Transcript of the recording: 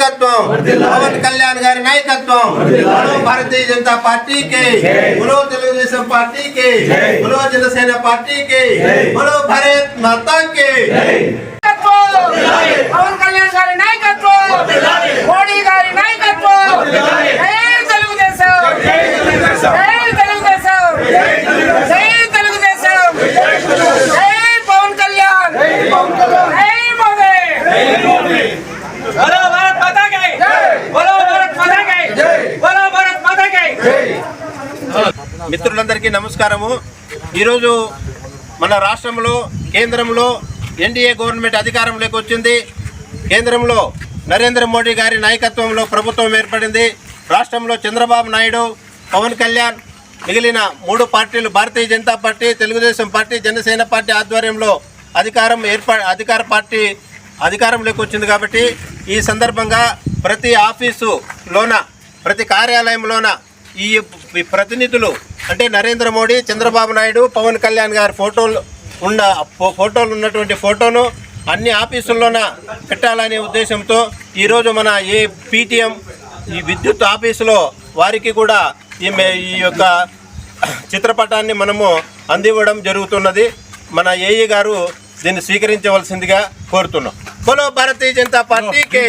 నాయకత్వం. పవన్ కళ్యాణ్ గారి నాయకత్వం. భారతీయ జనతా పార్టీకి. బలో తెలుగుదేశం పార్టీకి. బలో జనసేన పార్టీకి. బలో భారత్ మాతాకి. పవన్ కళ్యాణ్ గారి నాయకత్వం. మోడీ గారి నాయకత్వం. తెలుగుదేశం. మిత్రులందరికీ నమస్కారము. ఈరోజు మన రాష్ట్రంలో కేంద్రంలో ఎన్డీఏ గవర్నమెంట్ అధికారంలోకి వచ్చింది. కేంద్రంలో నరేంద్ర మోడీ గారి నాయకత్వంలో ప్రభుత్వం ఏర్పడింది. రాష్ట్రంలో చంద్రబాబు నాయుడు పవన్ కళ్యాణ్ మిగిలిన మూడు పార్టీలు Bharatiya Janata Party Telugu Desam Party Janasena Party ఆధ్వర్యంలో అధికారం ఏర్పా అధికార పార్టీ అధికారంలోకి వచ్చింది కాబట్టి ఈ సందర్భంగా ప్రతి ఆఫీసులోన ప్రతి కార్యాలయంలోన ఈ ప్రతినిధులు అంటే నరేంద్ర మోడీ చంద్రబాబు నాయుడు పవన్ కళ్యాణ్ గారి ఫోటోలు ఉన్న ఫో- ఫోటోలు ఉన్నటువంటి ఫోటోను అన్ని ఆఫీసుల్లోన పెట్టాలనే ఉద్దేశంతో ఈరోజు మన ఏ పీటీఎం ఈ విద్యుత్ ఆఫీసులో వారికి కూడా ఈ మే- ఈ యొక్క చిత్రపటాన్ని మనము అందివ్వడం జరుగుతున్నది. మన ఏఈ గారు దీన్ని స్వీకరించవలసిందిగా కోరుతున్నాం. బోలో భారతీయ జనతా పార్టీకి